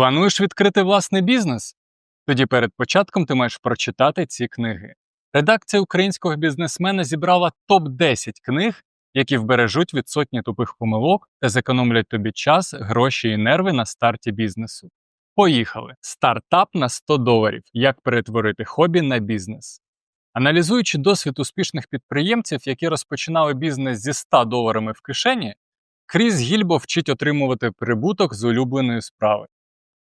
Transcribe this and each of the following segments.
Плануєш відкрити власний бізнес? Тоді перед початком ти маєш прочитати ці книги. Редакція українського бізнесмена зібрала топ-10 книг, які вбережуть від сотні тупих помилок та зекономлять тобі час, гроші і нерви на старті бізнесу. Поїхали! Стартап на 100 доларів. Як перетворити хобі на бізнес. Аналізуючи досвід успішних підприємців, які розпочинали бізнес зі 100 доларами в кишені, Кріс Гільбо вчить отримувати прибуток з улюбленої справи.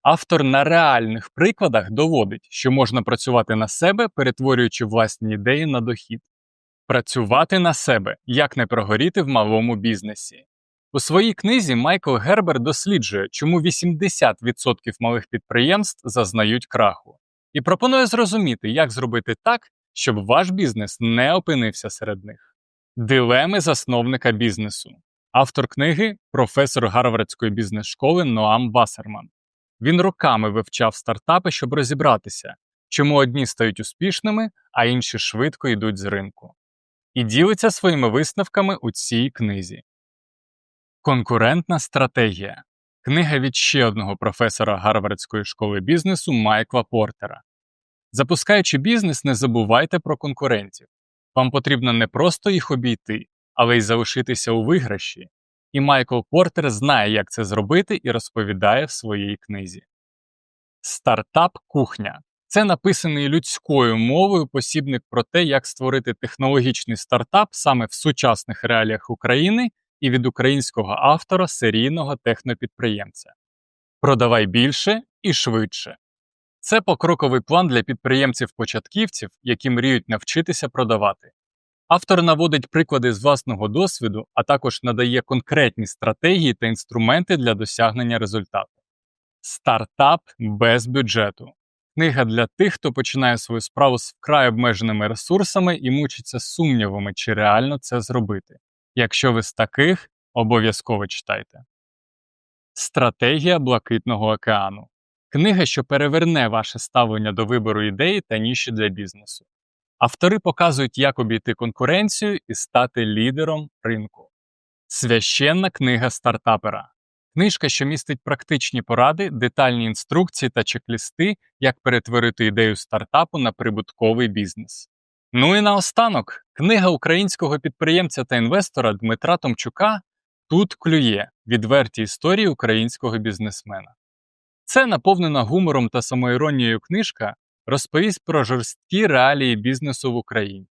Автор на реальних прикладах доводить, що можна працювати на себе, перетворюючи власні ідеї на дохід. Працювати на себе як не прогоріти в малому бізнесі. У своїй книзі Майкл Гербер досліджує, чому 80% малих підприємств зазнають краху, і пропонує зрозуміти, як зробити так, щоб ваш бізнес не опинився серед них. Дилеми засновника бізнесу. Автор книги професор Гарвардської бізнес-школи Ноам Вассерман. Він роками вивчав стартапи, щоб розібратися, чому одні стають успішними, а інші швидко йдуть з ринку. І ділиться своїми висновками у цій книзі. Конкурентна стратегія. Книга від ще одного професора Гарвардської школи бізнесу Майкла Портера. Запускаючи бізнес, не забувайте про конкурентів. Вам потрібно не просто їх обійти, але й залишитися у виграші. І Майкл Портер знає, як це зробити, і розповідає в своїй книзі. Стартап кухня це написаний людською мовою посібник про те, як створити технологічний стартап саме в сучасних реаліях України і від українського автора серійного технопідприємця. Продавай більше і швидше. Це покроковий план для підприємців-початківців, які мріють навчитися продавати. Автор наводить приклади з власного досвіду, а також надає конкретні стратегії та інструменти для досягнення результату. Стартап без бюджету. Книга для тих, хто починає свою справу з вкрай обмеженими ресурсами і мучиться сумнівами, чи реально це зробити. Якщо ви з таких, обов'язково читайте. Стратегія Блакитного океану. Книга, що переверне ваше ставлення до вибору ідеї та ніші для бізнесу. Автори показують, як обійти конкуренцію і стати лідером ринку. Священна книга стартапера. Книжка, що містить практичні поради, детальні інструкції та чек-лісти, як перетворити ідею стартапу на прибутковий бізнес. Ну і наостанок, книга українського підприємця та інвестора Дмитра Томчука Тут клює відверті історії українського бізнесмена. Це наповнена гумором та самоіронією книжка розповість про жорсткі реалії бізнесу в Україні.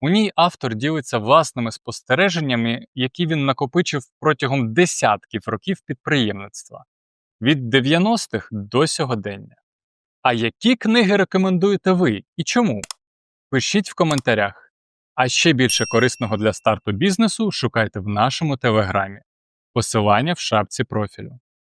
У ній автор ділиться власними спостереженнями, які він накопичив протягом десятків років підприємництва від 90-х до сьогодення. А які книги рекомендуєте ви і чому? Пишіть в коментарях. А ще більше корисного для старту бізнесу шукайте в нашому телеграмі. Посилання в шапці профілю.